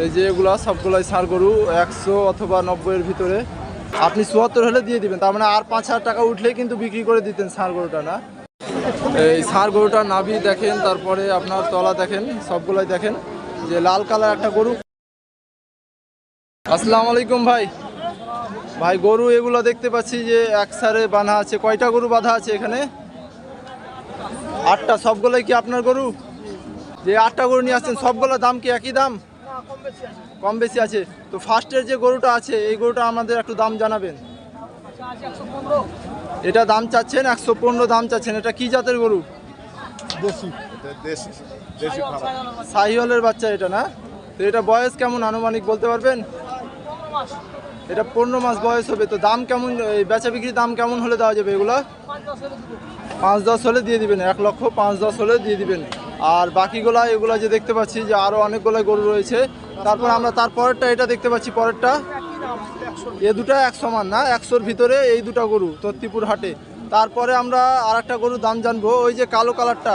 এই যে এগুলা সবগুলাই সার গরু, একশো অথবা নব্বইয়ের ভিতরে। আপনি চুয়াত্তর হলে দিয়ে দিবেন, তার মানে আর পাঁচ হাজার টাকা উঠলে কিন্তু বিক্রি করে দিতেন সার গরুটা, না? এই সার গরুটা নাভি দেখেন, তারপরে আপনার তলা দেখেন, সবগুলাই দেখেন, যে লাল কালার একটা গরু। আসসালামু আলাইকুম ভাই। ভাই, গরু এগুলো দেখতে পাচ্ছি যে এক সারে বাঁধা আছে, কয়টা গরু বাঁধা আছে এখানে? আটটা, সবগুলোই কি আপনার গরু? যে আটটা গরু নিয়ে আসছেন সবগুলোর দাম কি একই দাম? কম বেশি আছে। তো ফার্স্টের যে গরুটা আছে এই গরুটা আমাদের একটু দাম জানাবেন। এটা দাম চাচ্ছেন একশো পনেরো দাম চাচ্ছেন। এটা কি জাতের গরু? দেশি। দেশি দেশি সাহিওয়ালের বাচ্চা। এটা না? তো এটা বয়স কেমন আনুমানিক বলতে পারবেন? এটা পনেরো মাস বয়স হবে। তো দাম কেমন এই বেচা বিক্রির দাম কেমন হলে দেওয়া যাবে এগুলো? পাঁচ দশ হলে দিয়ে দিবেন এক লক্ষ পাঁচ দশ হলে দিয়ে দিবেন। আর বাকিগুলা, এগুলা যে দেখতে পাচ্ছি যে আরও অনেকগুলো গরু রয়েছে। তারপর আমরা তার পরেরটা, এটা দেখতে পাচ্ছি পরেরটা। এ দুটা এক সমান না, একশোর ভিতরে এই দুটা গরু, তত্তিপুর হাটে। তারপরে আমরা আর একটা গরুর দাম জানব, ওই যে কালো কালারটা।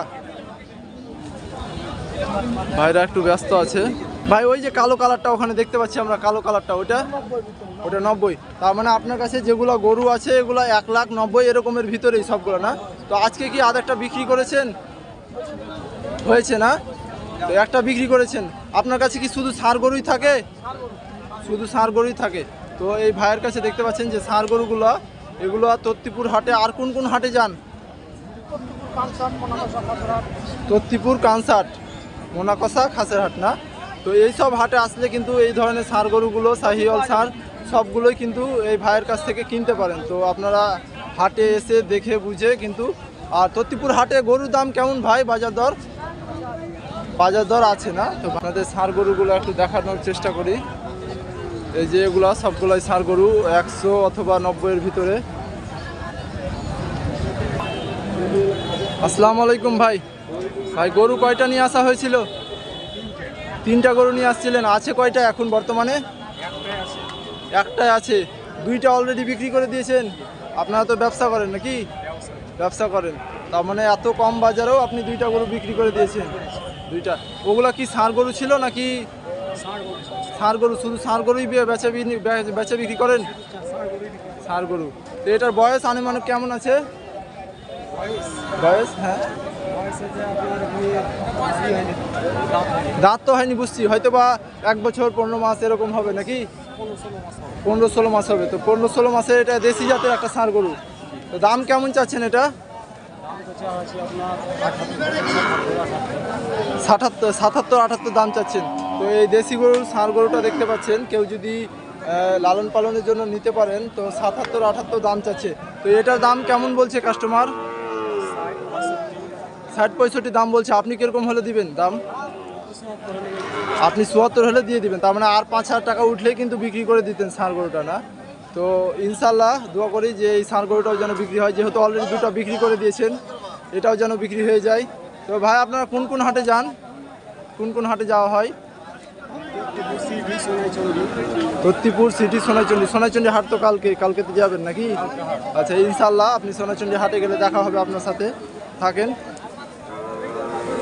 ভাইরা একটু ব্যস্ত আছে। ভাই, ওই যে কালো কালারটা ওখানে দেখতে পাচ্ছি আমরা, কালো কালারটা ওটা ওটা নব্বই। তার মানে আপনার কাছে যেগুলো গরু আছে, এগুলো এক লাখ নব্বই এরকমের ভিতরেই সবগুলো না? তো আজকে কি আরেকটা বিক্রি করেছেন? হয়েছে না? তো একটা বিক্রি করেছেন। আপনার কাছে কি শুধু সার গরুই থাকে? শুধু সার গরুই থাকে। তো এই ভাইয়ের কাছে দেখতে পাচ্ছেন যে সার গরুগুলো, এগুলো তত্তিপুর হাটে আর কোন কোন হাটে যান? তত্তিপুর, কানসাট, মোনাকসা, খাসের হাট, না? তো এই সব হাটে আসলে কিন্তু এই ধরনের সার গরুগুলো, শাহিওয়াল সার, সবগুলোই কিন্তু এই ভাইয়ের কাছ থেকে কিনতে পারেন। তো আপনারা হাটে এসে দেখে বুঝে কিন্তু, আর তত্তিপুর হাটে গরুর দাম কেমন ভাই? বাজার দর? বাজার দর আছে না? তো আপনাদের সার গরুগুলো একটু দেখানোর চেষ্টা করি। এই যে এগুলো সবগুলোই সার গরু, একশো অথবা নব্বইয়ের ভিতরে। আসসালামু আলাইকুম ভাই। ভাই, গরু কয়টা নিয়ে আসা হয়েছিল? তিনটা গরু নিয়ে আসছিলেন। আছে কয়টা এখন বর্তমানে? একটাই আছে। দুইটা অলরেডি বিক্রি করে দিয়েছেন। আপনারা তো ব্যবসা করেন নাকি? ব্যবসা করেন। তার মানে এত কম বাজারেও আপনি দুইটা গরু বিক্রি করে দিয়েছেন। দুইটা। ওগুলা কি ষাঁড় গরু ছিল নাকি ষাঁড় গরু শুধু ষাঁড় গরুই বেচা বেচা বিক্রি করেন? ষাঁড় গরু। তো এটার বয়স আনুমানিক কেমন আছে? বয়স? হ্যাঁ। দাঁত তো হয়নি বুঝছি। হয়তো বা এক বছর পনেরো মাস এরকম হবে নাকি? পনেরো ষোলো মাস হবে। তো পনেরো ষোলো মাসে এটা দেশি জাতের একটা ষাঁড় গরু। তো দাম কেমন চাচ্ছেন এটা? সাতাত্তর সাতাত্তর, আটাত্তর দাম চাচ্ছেন। তো এই দেশি গরুর ষাঁড় গরুটা দেখতে পাচ্ছেন, কেউ যদি লালন পালনের জন্য নিতে পারেন, তো সাতাত্তর, আটাত্তর দাম চাচ্ছে। তো এটার দাম কেমন বলছে কাস্টমার ষাট পঁয়ষট্টি দাম বলছে, আপনি কীরকম হলে দিবেন দাম? আপনি চুয়াত্তর হলে দিয়ে দিবেন, তার মানে আর পাঁচ হাজার টাকা উঠলেই কিন্তু বিক্রি করে দিতেন ষাঁড় গরুটা, না? তো ইনশাল্লাহ দোয়া করি যে এই ষাঁড় গরুটাও যেন বিক্রি হয় যেহেতু অলরেডি দুটো বিক্রি করে দিয়েছেন এটাও যেন বিক্রি হয়ে যায়। তো ভাই আপনারা কোন কোন হাটে যান? কোন কোন হাটে যাওয়া হয়? তত্তিপুর সিটি সোনাইচন্ডী। সোনাইচন্ডী হাট তো কালকে কালকে তো যাবেন নাকি? আচ্ছা ইনশাল্লাহ আপনি সোনাইচন্ডী হাটে গেলে দেখা হবে আপনার সাথে। থাকেন।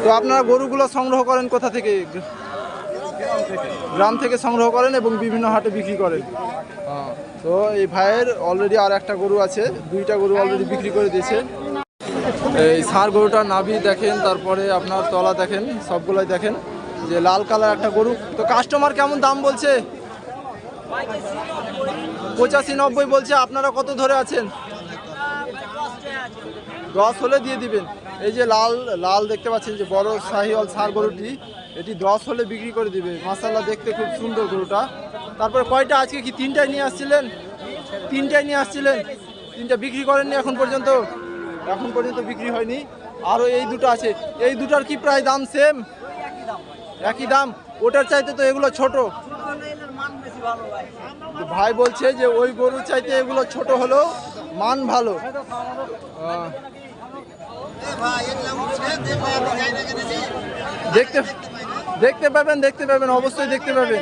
তো আপনারা গরুগুলো সংগ্রহ করেন কোথা থেকে। গ্রাম থেকে সংগ্রহ করেন এবং বিভিন্ন হাটে বিক্রি করেন। হ্যাঁ, তো এই ভাইয়ের অলরেডি আর একটা গরু আছে, দুইটা গরু অলরেডি বিক্রি করে দিয়েছে। এই সার গরুটা নাভি দেখেন, তারপরে আপনার তলা দেখেন, সবগুলোই দেখেন। যে লাল কালার একটা গরু। তো কাস্টমার কেমন দাম বলছে? পঁচাশি নব্বই বলছে, আপনারা কত ধরে আছেন? দশ হলে দিয়ে দিবেন। এই যে লাল লাল দেখতে পাচ্ছেন যে বড় শাহিওয়াল সার গরুটি, এটি দশ হলে বিক্রি করে দিবে। মাসাল্লাহ দেখতে খুব সুন্দর গরুটা। তারপরে কয়টা আজকে কি তিনটায় নিয়ে আসছিলেন? তিনটায় নিয়ে আসছিলেন। তিনটা বিক্রি করেননি এখন পর্যন্ত? এখন পর্যন্ত বিক্রি হয়নি। আরও এই দুটো আছে। এই দুটার কি প্রায় দাম সেম? একই দাম। ওটার চাইতে তো এগুলো ছোট। ভাই বলছে যে ওই গরুর চাইতে এগুলো ছোট হলেও মান ভালো। দেখতে দেখতে পাবেন দেখতে পাবেন, অবশ্যই দেখতে পাবেন।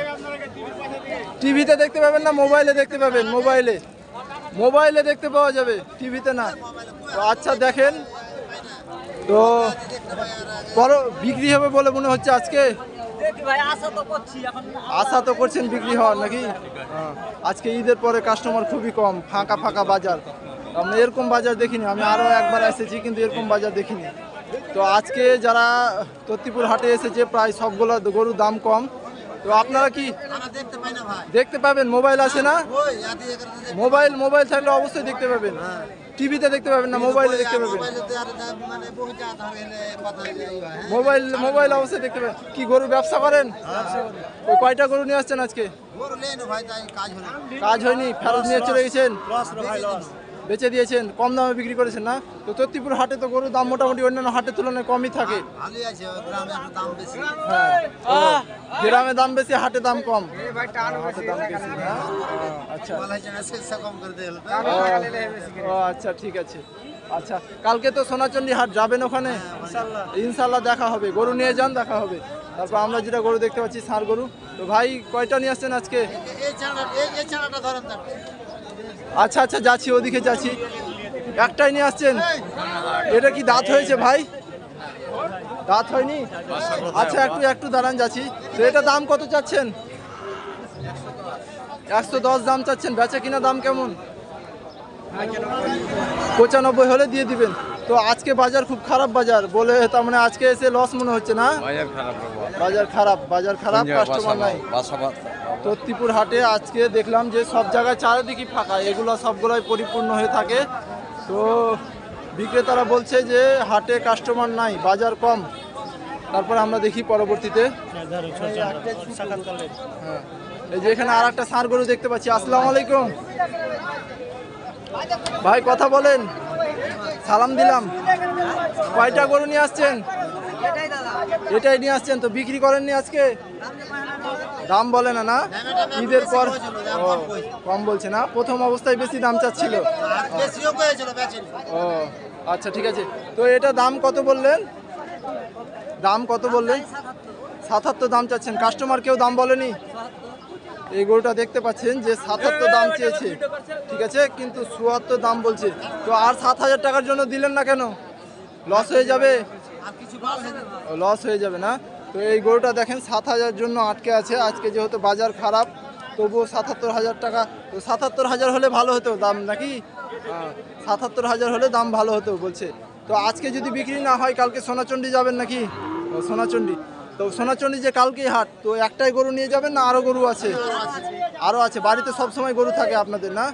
টিভিতে দেখতে পাবেন না, মোবাইলে দেখতে পাবেন, মোবাইলে। মোবাইলে দেখতে পাওয়া যাবে, টিভিতে না। আচ্ছা দেখেন। তো বড় বিক্রি হবে বলে মনে হচ্ছে আজকে? আশা তো করছেন বিক্রি হওয়ার নাকি? হ্যাঁ। আজকে ঈদের পরে কাস্টমার খুবই কম, ফাঁকা ফাঁকা বাজার। আমি এরকম বাজার দেখিনি আমি আরও একবার এসেছি কিন্তু এরকম বাজার দেখিনি। তো আজকে যারা তত্তিপুর হাটে এসেছে প্রায় সবগুলো গরুর দাম কম। তো আপনারা কি দেখতে পাবেন? মোবাইল আছে না? মোবাইল মোবাইল থাকলে অবশ্যই দেখতে পাবেন। টিভিতে দেখতে পাবেন না মোবাইলে দেখতে পাবেন? মোবাইল মোবাইল অবশ্যই দেখতে পাবেন। কি গরু ব্যবসা করেন? ওই কয়টা গরু নিয়ে আসছেন আজকে? কাজ হয়নি। ফেরত নিয়ে চলে গেছেন? বেচে দিয়েছেন কম দামে বিক্রি করেছেন না? তো তত্তিপুর হাটে তো গরুর দাম মোটামুটি অন্যান্য হাটের তুলনায় কমই থাকে। ভালোই গ্রামে দাম বেশি। হ্যাঁ। গ্রামে দাম বেশি হাটে দাম কম। না? আচ্ছা আচ্ছা ঠিক আছে। আচ্ছা কালকে তো সোনাচন্ডী হাট যাবেন ওখানে? ইনশাল্লাহ দেখা হবে গরু নিয়ে যান দেখা হবে। তারপর আমরা যেটা গরু দেখতে পাচ্ছি ষাঁড় গরু। তো ভাই কয়টা নিয়ে আসছেন আজকে? আচ্ছা আচ্ছা যাচ্ছি ওদিকে যাচ্ছি। একটাই নিয়ে আসছেন? এটা কি দাঁত হয়েছে ভাই? দাঁত হয়নি? আচ্ছা একটু একটু দাঁড়ান যাচ্ছি। তো এটা দাম কত চাচ্ছেন? একশো দশ দাম চাচ্ছেন। বেচা কিনা দাম কেমন? পঁচানব্বই হলে দিয়ে দিবেন। তো আজকে বাজার খুব খারাপ বাজার। বলে তার মানে আজকে এসে লস মনে হচ্ছে না? বাজার খারাপ বাজার খারাপ বাজার খারাপ কাস্টমার নাই। তত্তিপুর হাটে আজকে দেখলাম যে সব জায়গায় চারিদিকে ফাঁকা, এগুলো সবগুলোই পরিপূর্ণ হয়ে থাকে। তো বিক্রেতারা বলছে যে হাটে কাস্টমার নাই, বাজার কম। তারপর আমরা দেখি পরবর্তীতে। এই যে এখানে আর একটা ষাঁড় গরু দেখতে পাচ্ছি। আসসালামু আলাইকুম। ভাই, কথা বলেন। সালাম দিলাম। কয়টা গরু নিয়ে আসছেন? এটাই নিয়ে আসছেন, তো বিক্রি করেননি আজকে? দাম বলে না না? ঈদের পর কম বলছে না? প্রথম অবস্থায় বেশি দাম চাচ্ছিল? ও আচ্ছা ঠিক আছে। তো এটা দাম কত বললেন? দাম কত বললেন? সাতাত্তর দাম চাচ্ছেন। কাস্টমার কেউ দাম বলেনি? এই গরুটা দেখতে পাচ্ছেন যে সাতাত্তর দাম চেয়েছে। ঠিক আছে কিন্তু চুয়াত্তর দাম বলছে। তো আর সাত হাজার টাকার জন্য দিলেন না কেন? লস হয়ে যাবে? লস হয়ে যাবে না? তো এই গরুটা দেখেন সাত হাজার জন্য আটকে আছে। আজকে যেহেতু বাজার খারাপ তবুও সাতাত্তর হাজার টাকা। তো সাতাত্তর হাজার হলে ভালো হতো দাম নাকি? হ্যাঁ, সাতাত্তর হাজার হলে দাম ভালো হতো বলছে। তো আজকে যদি বিক্রি না হয় কালকে সোনাচণ্ডী যাবেন নাকি? সোনাচণ্ডী। তো সোনাচণ্ডী যে কালকেই হাট তো একটাই গরু নিয়ে যাবেন না আরও গরু আছে? আরও আছে বাড়িতে সব সময় গরু থাকে আপনাদের না?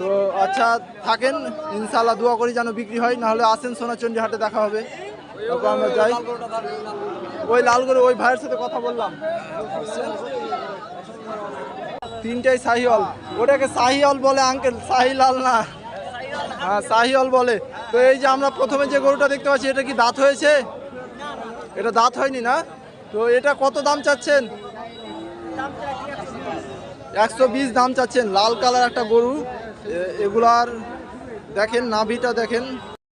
তো আচ্ছা থাকেন ইনশাল্লাহ দোয়া করি যেন বিক্রি হয় নাহলে আসেন সোনাচণ্ডী হাটে দেখা হবে। আমরা যাই। ওই লাল গরু, ওই ভাইয়ের সাথে কথা বললাম। তিনটাই শাহিওয়াল ওটাকে শাহিওয়াল বলে, আঙ্কেল। শাহিলাল না। হ্যাঁ শাহিওয়াল বলে। তো এই যে আমরা প্রথমে যে গরুটা দেখতে পাচ্ছি, এটা কি দাঁত হয়েছে? এটা দাঁত হয়নি না? তো এটা কত দাম চাচ্ছেন? একশো বিশ দাম চাচ্ছেন। লাল কালার একটা গরু। এগুলার দেখেন, নাভিটা দেখেন।